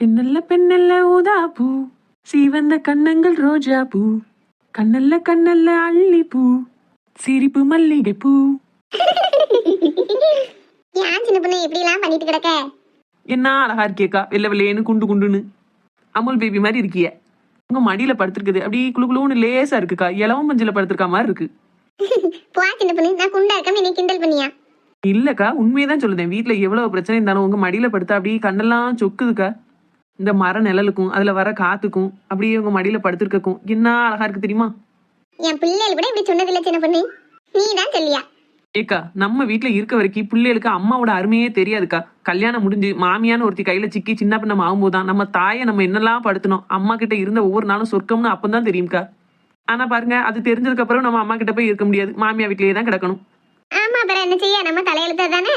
பெண்ணல்ல பெண்ணல்ல ஊதா பூ சீவந்த கண்ணங்கள் ரோஜா பூ கண்ணல்ல கண்ணல்ல அள்ளி பூ சிரிப்பு மல்லிகை பூ. ஏன் சின்ன பொண்ணு இப்படி எல்லாம் பண்ணிட்டு கிடக்க? என்ன அழகா இருக்கியக்கா வெள்ளை வெள்ளையேன்னு குண்டு குண்டுன்னு. அமுல் பேபி மாதிரி இருக்கிய. உங்க மடியில படுத்திருக்குது. அப்படியே குளு குளுன்னு லேசா இருக்குக்கா. இளவம் மஞ்சள் படுத்திருக்க மாதிரி இருக்கு. போ சின்ன பொண்ணு நான் குண்டா இருக்கேன் என்னை கிண்டல் பண்ணியா? இல்லக்கா உண்மையதான் சொல்லுதேன். வீட்ல எவ்வளவு பிரச்சனை இருந்தாலும் உங்க மடியில படுத்தா அப்படியே கண்ணெல்லாம் சொக்குதுக்கா. இந்த மர நிழலுக்கும் அதுல வர காத்துக்கும் அப்படியே உங்க மடியில படுத்திருக்கக்கும் என்ன அழகா இருக்கு தெரியுமா? என் பிள்ளைகள் கூட இப்படி சொன்னதில்ல சின்ன பொண்ணு. நீ தான் சொல்லியா? ஏக்கா நம்ம வீட்ல இருக்க வரைக்கும் பிள்ளைகளுக்கு அம்மாவோட அருமையே தெரியாதுக்கா. கல்யாணம் முடிஞ்சு மாமியான்னு ஒருத்தி கையில சிக்கி சின்ன பின்னம் ஆகும்போதுதான் நம்ம தாயை நம்ம என்னெல்லாம் படுத்தணும் அம்மா கிட்ட இருந்த ஒவ்வொரு நாளும் சொர்க்கம்னு அப்பதான் தெரியும்க்கா. ஆனா பாருங்க அது தெரிஞ்சதுக்கு அப்புறம் நம்ம அம்மா கிட்ட போய் இருக்க முடியாது மாமியா வீட்லயே தான் கிடக்கணும். ஆமா அப்புறம் என்ன செய்ய? நம்ம தலையெழுத்தா தானே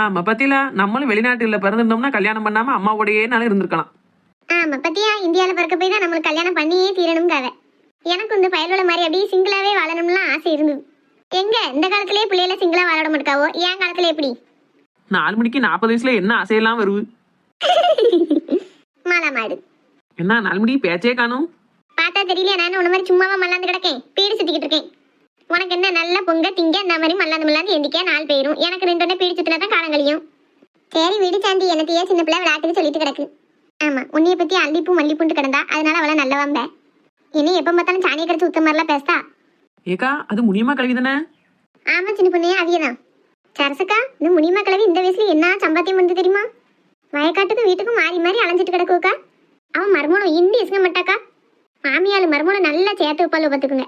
ஆமா பத்திலா நம்மளும் வெளிநாட்டுல பிறந்திருந்தோம்னா கல்யாணம் பண்ணாம அம்மாவோடயே நாளும் இருந்திருக்கலாம். ஆமா பத்தியா இந்தியால பிறக்க போய் தான் நம்மளுக்கு கல்யாணம் பண்ணியே தீரணும் கதை எனக்கு இந்த பயலோட மாதிரி அப்படியே சிங்கிளாவே வாழணும்லாம் ஆசை இருந்தது. எங்க இந்த காலத்திலேயே பிள்ளைகள சிங்கிளா வாழ மாட்டாவோ? என் காலத்துல எப்படி? நாலு மணிக்கு நாற்பது வயசுல என்ன ஆசையெல்லாம் வருது? மாலா மாடு. என்ன நாலு மணிக்கு பேச்சே காணும்? பார்த்தா தெரியலையா நான் உன்ன மாதிரி சும்மாவா மல்லாந்து கிடக்கேன்? பீடு சுத்திக்கிட்டு இருக்கேன். உனக்கு என்ன நல்லா பொங்க திங்க அந்த மாதிரி மல்லாந்து மல்லாந்து எந்திக்க நாள் போயிரும். எனக்கு ரெண்டு ஒண்ணே பீடி சுத்தினா தான் காலம் கழியும். சரி விடு சாந்தி என்னத்தையே சின்ன பிள்ளை விளையாட்டுக்கு சொல்லிட்டு கிடக்கு. ஆமா உன்னைய பத்தி அல்லிப்பூ மல்லிப்பூண்டு கிடந்தா அதனால அவளை நல்லவம்ப என்ன எப்ப பார்த்தாலும் சாணியை கடிச்சு உத்த மாதிரிலாம் பேசுதா? ஏக்கா அது முனியமா கல்வி தானே? ஆமா சின்ன பொண்ணே அவியதான் சரசக்கா இந்த முனிமா கிழவி இந்த வயசுல என்ன சம்பாத்தியம் வந்து தெரியுமா? வயக்காட்டுக்கும் வீட்டுக்கும் மாறி மாறி அலைஞ்சிட்டு கிடக்குக்கா அவன் மருமணம் இந்தி இசுங்க மாட்டாக்கா. மாமியாள் மருமணம் நல்லா சேர்த்து வைப்பாள் பார்த்துக்குங்க.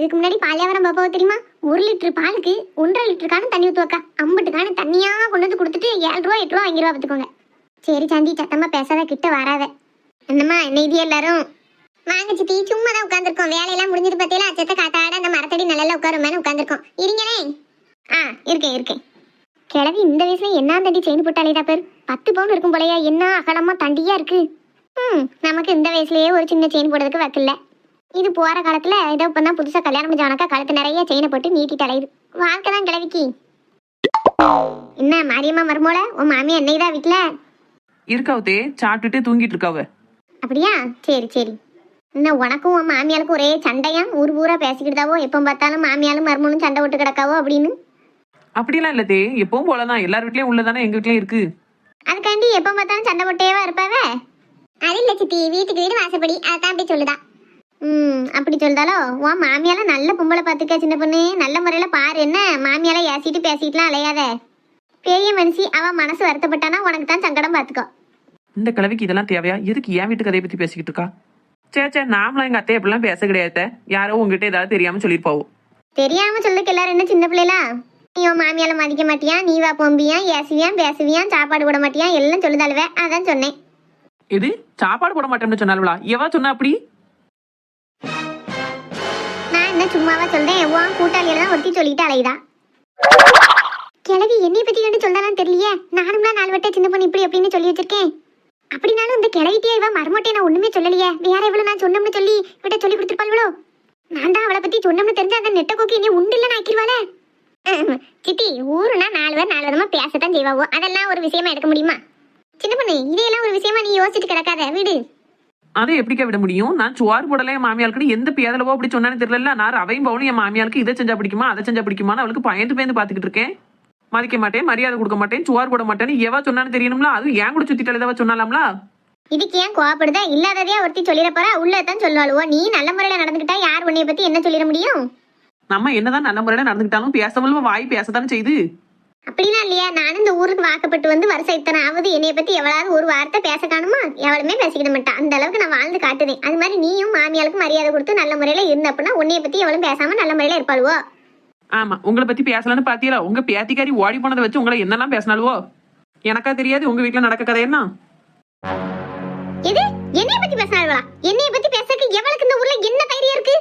இதுக்கு முன்னாடி பாலியாவரம் பாப்பாவை தெரியுமா? ஒரு லிட்டர் பாலுக்கு ஒன்றரை லிட்டருக்கான தண்ணி ஊற்றுவாக்கா ஐம்பட்டு தண்ணியாக கொண்டு வந்து கொடுத்துட்டு ஏழு ரூபா எட்டு ரூபா வாங்கிடுவா பார்த்துக்கோங்க. சரி சாந்தி சத்தமாக பேசாத கிட்ட வராத. என்னம்மா என்ன இது எல்லாரும்? வாங்க சித்தி சும்மா தான் உட்காந்துருக்கோம் வேலையெல்லாம் முடிஞ்சது பார்த்தீங்களா? அச்சத்தை காத்தாட அந்த மரத்தடி நல்லா உட்காருமேனு உட்காந்துருக்கோம் இருங்களே ஆ இருக்கேன் இருக்கேன். கிழவி இந்த வயசுல என்ன தண்டி செயின் போட்டாலேடா பேர். பத்து பவுன் இருக்கும் போலயா என்ன அகலமா தண்டியா இருக்கு. ம் நமக்கு இந்த வயசுலயே ஒரு சின்ன செயின் போடுறதுக்கு வைக்கல இது போற காலத்துல ஏதோ இப்பதான் புதுசா கல்யாணம் முடிஞ்சவனக்கா கழுத்து நிறைய செயினை போட்டு நீட்டிட்டு அலையுது. வாழ்க்கை தான் கிழவிக்கு. என்ன மாரியம்மா மருமோள? உன் மாமி என்னைதான் வீட்டுல இருக்காவத்தே சாப்பிட்டுட்டு தூங்கிட்டு இருக்காவ. அப்படியா? சரி சரி. என்ன உனக்கும் உன் மாமியாளுக்கும் ஒரே சண்டையா? ஊர் ஊரா பேசிக்கிட்டாவோ எப்போ பார்த்தாலும் மாமியாலும் மருமனும் சண்டை விட்டு கிடக்காவோ அப்படின்னு? அப்படிலாம் இல்ல தே. எப்பவும் போலதான். எல்லார் வீட்லயும் உள்ளதானே எங்க வீட்லயும் இருக்கு. அதுக்காண்டி எப்போ பார்த்தாலும் சண்டை போட்டேவா இருப்பாவ? அது இல்ல சித்தி. வீட்டுக்கு வீடு வாசப்படி. அதான் அப்படி சொல்லுதா. ம் அப்படி சொல்லுதாலோ உன் மாமியால நல்ல பொம்பளை பார்த்துக்க சின்ன பொண்ணு. நல்ல முறையில பாரு என்ன? மாமியால ஏசிட்டு பேசிட்டுலாம் அலையாத. பெரிய மனுஷி அவ மனசு வருத்தப்பட்டானா? உனக்கு தான் சங்கடம் பார்த்துக்கோ. இந்த கிழவிக்கு இதெல்லாம் தேவையா? எதுக்கு என் வீட்டு கதையை பத்தி பேசிக்கிட்டு இருக்கா? சே சே நாமளும் எங்க அத்தை அப்படிலாம் பேச கிடையாது யாரோ உங்ககிட்ட ஏதாவது தெரியாம சொல்லிருப்பாவோ தெரியாம சொல்லுக்கு எல்லாரும் என்ன சின்ன பிள்ளைலா நீ உன் மாமியால மதிக்க மாட்டியா? நீ வா பொம்பியா ஏசுவியா பேசுவியா சாப்பாடு போட மாட்டியா? எல்லாம் சொல்லுதாளுவே. அதான் சொன்னேன். எது? சாப்பாடு போட மாட்டேன்னு சொன்னாலுவளா எவா சொன்னா அப்படி? நான் சும்மாவா சொல்றேன். உன் கூட்டாளியில தான் ஒருத்தி சொல்லிட்டு அலையுதா? கிழவி என்னை பத்தி கண்டு சொல்றான்னு தெரியலையே? நானும்லாம் நாலு வட்ட சின்ன பொண்ணு இப்படி அப்படின்னு சொல்லி வச்சிருக்கேன். அப்படினாலும் இந்த கிழவிட்டே இவன் மருமட்டே நான் ஒண்ணுமே சொல்லலையே. வேற எவ்வளவு நான் சொன்னோம்னு சொல்லி விட்ட சொல்லி கொடுத்துருப்பாள்வளோ நான் தான் அவளை பத்தி சொன்னோம்னு தெரிஞ்சு அந்த நெட்ட கோக்கி இனி உண்டு இல்லைன்னு ஆக்கிடுவாளே சித்தி ஊருனா நாலு பேர் நாலு விதமா பேசத்தான் செய்வாவோ அதெல்லாம் ஒரு விஷயமா எடுக்க முடியுமா? சின்ன பொண்ணு இதையெல்லாம் ஒரு விஷயமா நீ யோசிச்சுட்டு கிடக்காத. வீடு. அதை எப்படிக்கா விட முடியும்? நான் சுவார் போடல என் மாமியாளுக்கு எந்த பேதலவோ அப்படி சொன்னான்னு தெரியல நான் அவையும் பவுனும் என் மாமியாளுக்கு இதை செஞ்சா பிடிக்குமா அதை செஞ்சா பிடிக்குமான்னு அவளுக்கு பயந்து பயந்து பாத்துக்கிட்டு இருக்கேன். மதிக்க மாட்டேன் மரியாதை கொடுக்க மாட்டேன் சுவார் போட மாட்டேன்னு எவா சொன்னான்னு தெரியணும்ல? அது ஏன் கூட சுத்திட்டு ஏதாவது சொன்னாலாம்ல? இதுக்கு ஏன் கோவப்படுதா? இல்லாததையா ஒருத்தி சொல்லிட போறா. உள்ளதான் சொல்லுவாளுவோ. நீ நல்ல முறையில நடந்துக்கிட்டா யார் உன்னைய பத்தி என்ன சொல்லிட முடியும்? நம்ம என்னதான் நல்ல முறையில நடந்துக்கிட்டாலும் பேசவளும் வாய் பேசத்தானே செய்யுது? அப்படிலாம் இல்லையா? நானும் இந்த ஊருக்கு வாக்கப்பட்டு வந்து வருஷம் இத்தனை ஆகுது என்னைய பத்தி எவ்வளவு ஒரு வார்த்தை பேச காணுமா எவளுமே பேசிக்கிட மாட்டான் அந்த அளவுக்கு நான் வாழ்ந்து காட்டுவேன். அது மாதிரி நீயும் மாமியாளுக்கு மரியாதை கொடுத்து நல்ல முறையில இருந்த அப்படின்னா உன்னைய பத்தி எவளும் பேசாம நல்ல முறையில இருப்பாளுவோ? ஆமா. உங்களை பத்தி பேசலாம்னு பாத்தீங்களா உங்க பேத்திக்காரி ஓடி போனதை வச்சு உங்களை என்னெல்லாம் பேசினாலுவோ எனக்கா தெரியாது. உங்க வீட்டுல நடக்க கதை என்ன? எது? என்னைய பத்தி பேசினாள்வா என்னைய பத்தி பேசறதுக்கு எவளுக்கு இந்த ஊர்ல என்ன தைரியம் இருக்கு?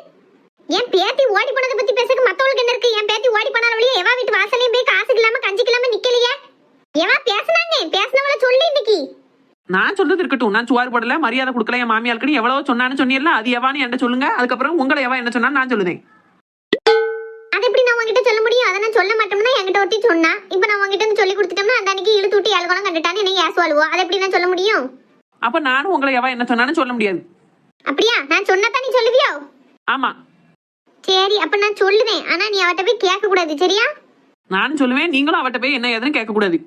என் பேத்தி ஓடி போனதை பத்தி பேசறதுக்கு மத்தவளுக்கு என்ன இருக்கு? என் பேத்தி ஓடி போனால வழியே எவா வீட்டு வாசலையும் போய் காசுக்கு இல்லாம கஞ்சிக்கு இல்லாம நிக்கலையே? எவா பேசுனாங்க? பேசினவள சொல்லி இன்னைக்கு. நான் சொல்றது இருக்கட்டும். நான் சுவார் போடல மரியாதை கொடுக்கல என் மாமியாளுக்கு எவ்வளவு சொன்னான்னு சொன்னீர்ல அது எவான்னு என்கிட்ட சொல்லுங்க. அதுக்கப்புறம் உங்களை எவா என்ன சொன்னா நான் சொல்லுதேன். அது எப்படி நான் உங்ககிட்ட சொல்ல முடியும்? அதை நான் சொல்ல மாட்டோம்னா என்கிட்ட ஒருத்தி சொன்னா. இப்போ நான் உங்ககிட்ட சொல்லி கொடுத்துட்டோம்னா அந்த அன்னைக்கு இழுத்து விட்டு ஏழு குளம் கண்டுட்டான்னு என்ன ஏசுவாளுவோ அதை எப்படி நான் சொல்ல முடியும்? அப்ப நானும் உங்களை எவ என்ன சொன்னான்னு சொல்ல முடியாது. அப்படியா? நான் சொன்னதான் நீ சொல்லுவியோ? ஆமா. சரி அப்ப நான் சொல்லுவேன். ஆனா நீ அவட்ட போய் கேட்க கூடாது சரியா? நானும் சொல்லுவேன் நீங்களும் அவட்ட போய் என்ன ஏதுன்னு கேட்க கூடாது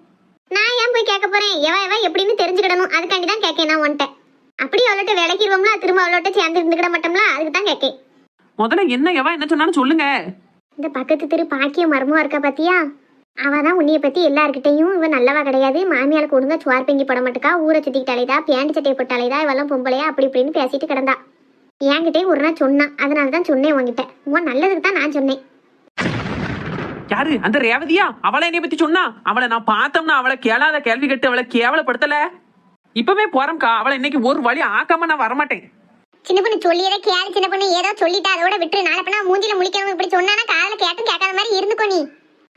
நான் ஏன் போய் கேட்க போறேன்? எவ எவ எப்படின்னு தெரிஞ்சுக்கிடணும். அதுக்காண்டி தான் கேட்கேன் நான் உன்ட்ட. அப்படி அவளோட்ட விளக்கிடுவோம்ல திரும்ப அவளோட்ட சேர்ந்து இருந்துக்கிட மாட்டோம்ல அதுக்கு தான் கேட்கேன். முதல்ல என்ன எவ என்ன சொன்னான்னு சொல்லுங்க. இந்த பக்கத்து தெரு பாக்கிய மர்மம் இருக்கா பாத்தியா? அவ தான் உன்னைய பத்தி எல்லார்கிட்டையும் இவ நல்லவா கிடையாது. மாமியாளுக்கு ஒழுங்கா சுவார் பெங்கி போட மாட்டுக்கா. ஊரை சுத்திக்கிட்டு அலைதா பேண்ட் சட்டையை போட்டு அலைதா இவெல்லாம் பொம்பளையா அப்படி இப்படின்னு பேசிட்டு கிடந்தா. என்கிட்டயும் ஒரு நாள் சொன்னான். அதனால தான் சொன்னேன் உன்கிட்ட. உன் நல்லதுக்கு தான் நான் சொன்னேன். யாரு? அந்த ரேவதியா? அவளை என்னைய பத்தி சொன்னா? அவளை நான் பார்த்தோம்னா அவளை கேளாத கேள்வி கேட்டு அவளை கேவலப்படுத்தல? இப்பவே போறோம்க்கா அவளை இன்னைக்கு ஒரு வழி ஆக்காம நான் வரமாட்டேன். சின்ன பொண்ணு சொல்லியதை கேளு சின்ன பொண்ணு. ஏதோ சொல்லிட்டா அதோட விட்டுரு. நாளை பண்ணா மூஞ்சில முழிக்கிறவங்க இப்படி சொன்னானா காதுல கேட்டும் கேட்காத மாதிரி இருந்துக்கோ நீ.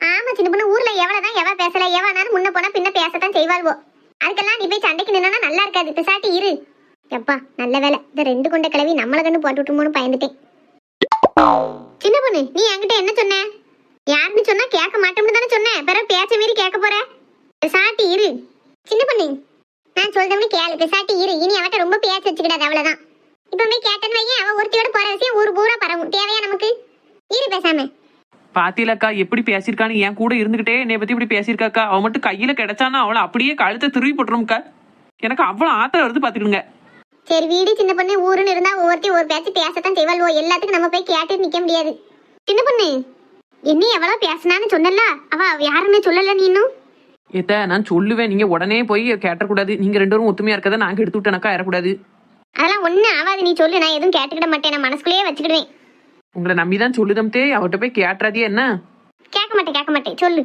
ஆமா சின்ன பொண்ணு ஊர்ல எவ்வளவுதான் எவ பேசல. எவனாலும் முன்ன போனா பின்ன பேசத்தான் செய்வாள்வோ. அதுக்கெல்லாம் நீ போய் சண்டைக்கு நின்னா நல்லா இருக்காது. பிசாட்டி இரு. எப்பா நல்ல வேலை. இந்த ரெண்டு கொண்ட கிளவி நம்மள கண்டு போட்டு விட்டுமோன்னு பயந்துட்டேன். சின்ன பொண்ணு நீ என்கிட்ட என்ன சொன்ன? யாருன்னு சொன்னா கேட்க மாட்டோம்னு தானே சொன்னேன் பிறகு பேச்ச மீறி கேட்க போற? சாட்டி இரு. சின்ன பொண்ணு நான் சொல்றவனு கேளு. பிசாட்டி இரு. இனி அவட்ட ரொம்ப பேச வச்சுக்கிடாது அவ்வளவுதான். இப்பவே கேட்டேன்னு வையன் அவன் ஒருத்தியோட போற விஷயம் ஊர் பூரா பரவும். தேவையா நமக்கு? இரு பேசாம. பாத்தியிலக்கா எப்படி பேசியிருக்கான்னு என் கூட இருந்துகிட்டே என்னை பத்தி இப்படி பேசியிருக்காக்கா? அவன் மட்டும் கையில கிடைச்சானா அவளை அப்படியே கழுத்தை திருவி போட்டுரும்க்கா. எனக்கு அவ்வளவு ஆத்திரம் வருது பாத்துக்கிடுங்க. சரி வீடு சின்ன பொண்ணு ஊருன்னு இருந்தா ஒவ்வொருத்தி ஒரு பேச்சு பேசத்தான் செய்வாள்வோ எல்லாத்துக்கும் நம்ம போய் கேட்டு நிக்க முடியாது. சின்ன பொண்ணு என்ன எவ்வளவு பேசினான்னு சொன்னல அவ யாருன்னு சொல்லல நீ இன்னும்? ஏத்த நான் சொல்லுவேன். நீங்க உடனே போய் கேட்டக்கூடாது நீங்க ரெண்டு பேரும் ஒத்துமையா இருக்கதை நாங்க எடுத்து விட்டனாக்கா ஏறக்கூடாது. அதெல்லாம் ஒண்ணு ஆகாது. நீ சொல்லு நான் எதுவும் கேட்டுக்கிட மாட்டேன். நான் மனசுக்குள்ளேயே வச்சுக்கிடுவேன். உங்களை நம்பிதான் சொல்லுதம்தே அவட்ட போய் கேட்டுறாதே என்ன? கேட்க மாட்டேன் கேட்க மாட்டேன். சொல்லு.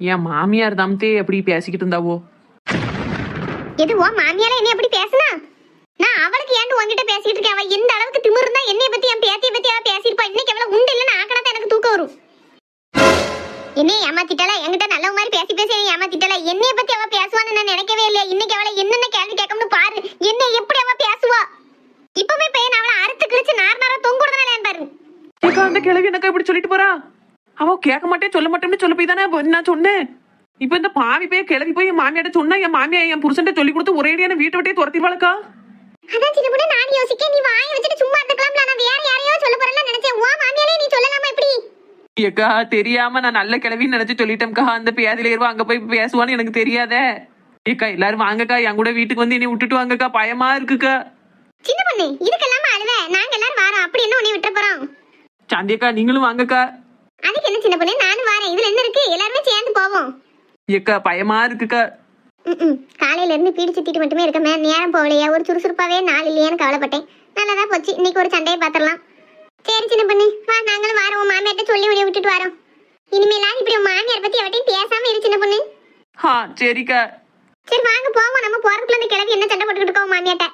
என் மாமியார் தாம்தே எப்படி பேசிக்கிட்டு இருந்தாவோ? எது ஓ மாமியார என்னைய அப்படி பேசுனா? நான் அவளுக்கு ஏன் உன்கிட்ட பேசிட்டு இருக்கேன்? அவ எந்த அளவுக்கு திமிரு இருந்தா என்னைய பத்தி என் பேத்திய பத்தி அவ பேசியிருப்பா? இன்னைக்கு அவளை உண்டு இல்லைன்னு ஆக்கணா எனக்கு தூக்கம் வரும். என்னைய ஏமாத்திட்டாளா? என்கிட்ட நல்ல மாதிரி பேசி பேசி என்னை ஏமாத்திட்டாளா? என்னைய பத்தி அவ பேசுவான்னு நான் நினைக்கவே இல்லையா. இன்னைக்கு அவளை என்னென்ன கேள்வி கேட்கணும்னு பாரு. என்ன எப்படி அவ பேசுவா? இப்பவே பையன் அவளை அறுத்து கிழிச்சு நார் நாரா தொங்குடுதானே பாரு? ஏக்கா அந்த கிழவி இப்படி சொல்லிட்டு போறா? அவ கேட்க மாட்டேன் சொல்ல மாட்டேன்னு சொல்ல போய் தானே நான் சொன்னேன். இப்ப இந்த பாவி போய் கிளவி போய் என் மாமியாட்ட சொன்னா என் மாமியா என் புருஷன்ட்ட சொல்லி கொடுத்து ஒரேடியான வீட்டை விட்டே துரத்திடுவாளுக்கா? அதான் சின்ன பொண்ணு நான் யோசிக்க நீ வாயை வச்சுட்டு சும்மா இருந்துக்கலாம்ல. நான் வேற யாரையோ சொல்ல போறேன்னு நினைச்சேன். மாமியாலே நீ சொல்லலாமா இப்படி? ஏக்கா தெரியாம நான் நல்ல கிளவின்னு நினைச்சு சொல்லிட்டேன்க்கா. அந்த பேதில இருவா அங்க போய் பேசுவான்னு எனக்கு தெரியாதே. ஏக்கா எல்லாரும் வாங்கக்கா. என் கூட வீட்டுக்கு வந்து என்னை விட்டுட்டு வாங்கக்கா. பயமா இருக்குக்கா. சின்ன பொண்ணு இதுக்கெல்லாம் அழுவ? நாங்க எல்லாரும் வாரோம் அப்படி என்ன உன்னை விட்டுற போறோம்? சாந்தியக்கா நீங்களும் வாங்கக்கா. அதுக்கு என்ன சின்ன பொண்ணு? நானும் வரேன். இதுல என்ன இருக்கு? எல்லாருமே சேர்ந்து போவோம். ஏக்கா பயமா இருக்குக்கா. ம்ம். காலையில இருந்து பீடி சுத்திட்டு மட்டுமே இருக்கமே நேரம் போகலையா. ஒரு சுறுசுறுப்பாவே நாள் இல்லையான்னு கவலைப்பட்டேன். நல்லதா போச்சு. இன்னைக்கு ஒரு சண்டையை பாத்திரலாம் சரி சின்ன பொண்ணு. வா நாங்களும் வாரோம். மாமியார்ட்ட சொல்லி உடைய விட்டுட்டு வரோம். இனிமேலாம் இப்படி மாமியார் பத்தி அவட்டையும் பேசாம இரு சின்ன பொண்ணு. ஆ சரிக்கா. சரி வாங்க போவோம். நம்ம போறதுக்குள்ள இந்த கிழவி என்ன சண்டை போட்டுக்கிட்டு இருக்கோம் மாமியாட்ட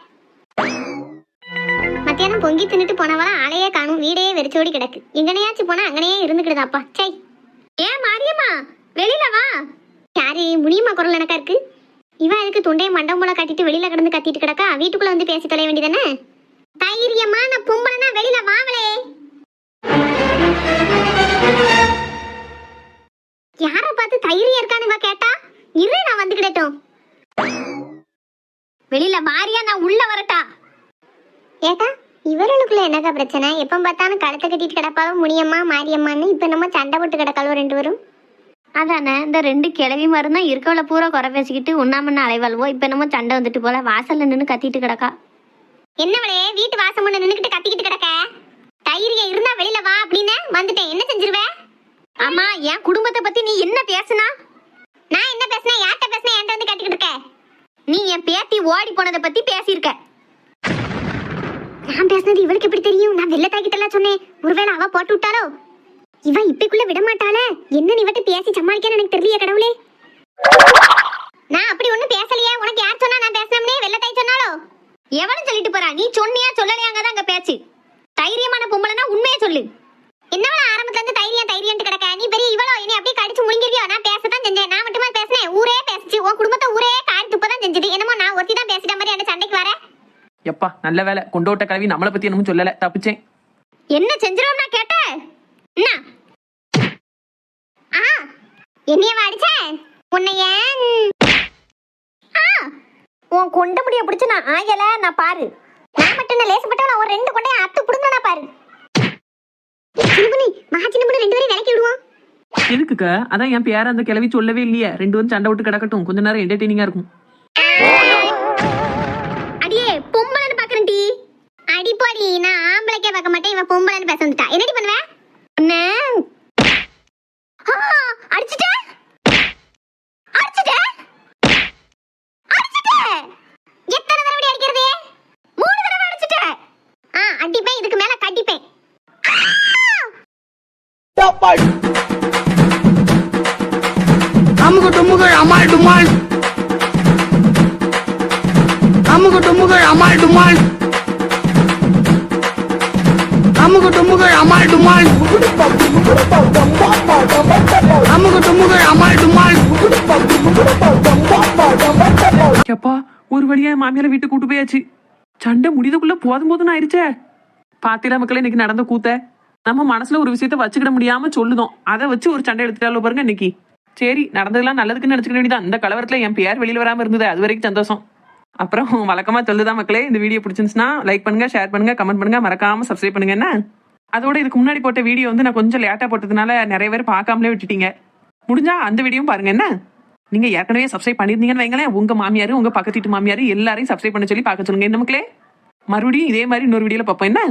மத்தியானம் பொங்கி தின்னுட்டு போனவளா ஆளையே காணும். வீடே வெறிச்சோடி கிடக்கு. எங்கனையாச்சும் போனா அங்கனையே இருந்துக்கிடுதாப்பா. சை ஏன் மாரியம்மா? வெளியில வா. யாரு? முனியம்மா குரல் எனக்கா இருக்கு? இவன் அதுக்கு துண்டையை மண்டம் போல கட்டிட்டு வெளியில கிடந்து கத்திட்டு கிடக்கா? வீட்டுக்குள்ள வந்து பேசி தொலைய வேண்டியதானே? தைரியமா நான் பொம்பளைனா வெளியில வாவலே. யார பார்த்து தைரியம் இருக்கானுங்க கேட்டா? இரு நான் வந்து கிடட்டும். வெளியில மாறியா நான் உள்ள வரட்டா. ஏட்டா இவர்களுக்குள்ள என்னக்கா பிரச்சனை? எப்ப பார்த்தாலும் கழுத்தை கட்டிட்டு கிடப்பாலும் முனியம்மா மாரியம்மான்னு இப்ப நம்ம சண்டை போட்டு கிடக்காலும் ரெண்டு பேரும்? அதானே இந்த ரெண்டு கிளவி மாதிரி தான் இருக்கவள பூரா குறை பேசிக்கிட்டு உண்ணாமண்ணா அலைவாள்வோ? இப்போ என்னமோ சண்டை வந்துட்டு போல. வாசல்ல நின்று கத்திட்டு கிடக்கா. என்னவளே வீட்டு வாசம் முன்ன நின்னுக்கிட்டு கத்திக்கிட்டு கிடக்க? தைரியம் இருந்தா வெளியில வா அப்படின்னு வந்துட்டேன். என்ன செஞ்சிருவ? ஆமா என் குடும்பத்தை பத்தி நீ என்ன பேசுனா? நான் என்ன பேசினேன் யார்கிட்ட பேசினேன் என்கிட்ட வந்து கத்திக்கிட்டு இருக்க? நீ என் பேத்தி ஓடி போனதை பத்தி பேசியிருக்க. நான் பேசினது இவளுக்கு எப்படி தெரியும்? நான் வெள்ள தாக்கிட்டலாம் சொன்னேன். ஒருவேளை அவ போட்டு விட்டாலோ இவ இப்பக்குள்ள விட மாட்டாளே என்ன இவட்ட பேசி சமாளிக்க எனக்கு தெரியல கடவுளே. நான் அப்படி ஒண்ணும் பேசலையே. உனக்கு யார் சொன்னா நான் பேசினோம்னே? வெள்ளத்தாய் சொன்னாலோ எவனும் சொல்லிட்டு போறா. நீ சொன்னியா சொல்லலையாங்க தான் அங்க பேச்சு? தைரியமான பொம்பளைனா உண்மையை சொல்லு. என்னவள ஆரம்பத்துல இருந்து தைரியம் தைரியம் கிடக்க? நீ பெரிய இவளோ இனி அப்படியே கடிச்சு முழுங்கிருவியோ? நான் பேசத்தான் செஞ்சேன். நான் மட்டுமா பேசினேன்? ஊரே பேசிச்சு. உன் குடும்பத்தை ஊரே காரி துப்பதான் செஞ்சது. என்னமோ நான் ஒத்தி தான் பேசிட்ட மாதிரி அந்த சண்டைக்கு வர? எப்பா நல்ல வேலை கொண்டு விட்ட கிளவி நம்மளை பத்தி என்னமும் சொல்லல. தப்பிச்சேன். என்ன செஞ்சிரும் நான் கேட்டேன்? என்ன? ஆ என்னையவா அடிச்ச. உன்னைய ஆ உன் கொண்ட முடிய பிடிச்சு நான் ஆயல நான் பாரு. நான் மட்டும் நான் லேசப்பட்டவன் நான் ஒரு ரெண்டு கொண்டையை அத்து புடுங்கனா பாரு. சின்ன மகா ரெண்டு பேரும் விலக்கி விடுவோம். எதுக்குக்கா? அதான் என் பேர அந்த கிளவி சொல்லவே இல்லையே. ரெண்டு வந்து சண்டை விட்டு கிடக்கட்டும். கொஞ்ச நேரம் என்டர்டெய்னிங்கா இருக்கும். அமுகு டுமுகள் அமால் டுமால் அமுகு டுமுகள் அமால் டுமால் அமுகு டுமுகள் அமால் டுமால் அமுகு டுமுகள் அமால் டுமால் எப்பா ஒரு வழியா மாமியார வீட்டுக்கு கூட்டு போயாச்சு. சண்டை முடியதுக்குள்ள போதும் போதும் ஆயிருச்சே. பாத்திரா மக்களே இன்னைக்கு நடந்த கூத்த. நம்ம மனசுல ஒரு விஷயத்த வச்சுக்கிட முடியாம சொல்லுதோம். அதை வச்சு ஒரு சண்டை எடுத்துட்டாலும் பாருங்க இன்னைக்கு. சரி நடந்ததெல்லாம் நல்லதுக்குன்னு நினைச்சுக்க அந்த இந்த கலவரத்துல என் பேர் வெளியில வராம இருந்தது. அது வரைக்கும் சந்தோஷம். அப்புறம் வழக்கமா சொல்லுதான் மக்களே இந்த வீடியோ பிடிச்சிருந்துச்சுன்னா லைக் பண்ணுங்க ஷேர் பண்ணுங்க கமெண்ட் பண்ணுங்க. மறக்காம சப்ஸ்கிரைப் பண்ணுங்க என்ன? அதோட இதுக்கு முன்னாடி போட்ட வீடியோ வந்து நான் கொஞ்சம் லேட்டா போட்டதுனால நிறைய பேர் பார்க்காமலே விட்டுட்டீங்க. முடிஞ்சா அந்த வீடியோவும் பாருங்க என்ன? நீங்க ஏற்கனவே சப்ஸ்கிரைப் பண்ணிருந்தீங்கன்னு வைங்களேன். உங்க மாமியார் உங்க பக்கத்து வீட்டு மாமியார் எல்லாரையும் சப்ஸ்கிரைப் பண்ண சொல்லி பார்க்க சொல்லுங்க என்ன மக்களே? மறுபடியும் இதே மாதிரி இன்னொரு வீடியோல பார்ப்போம் என்ன?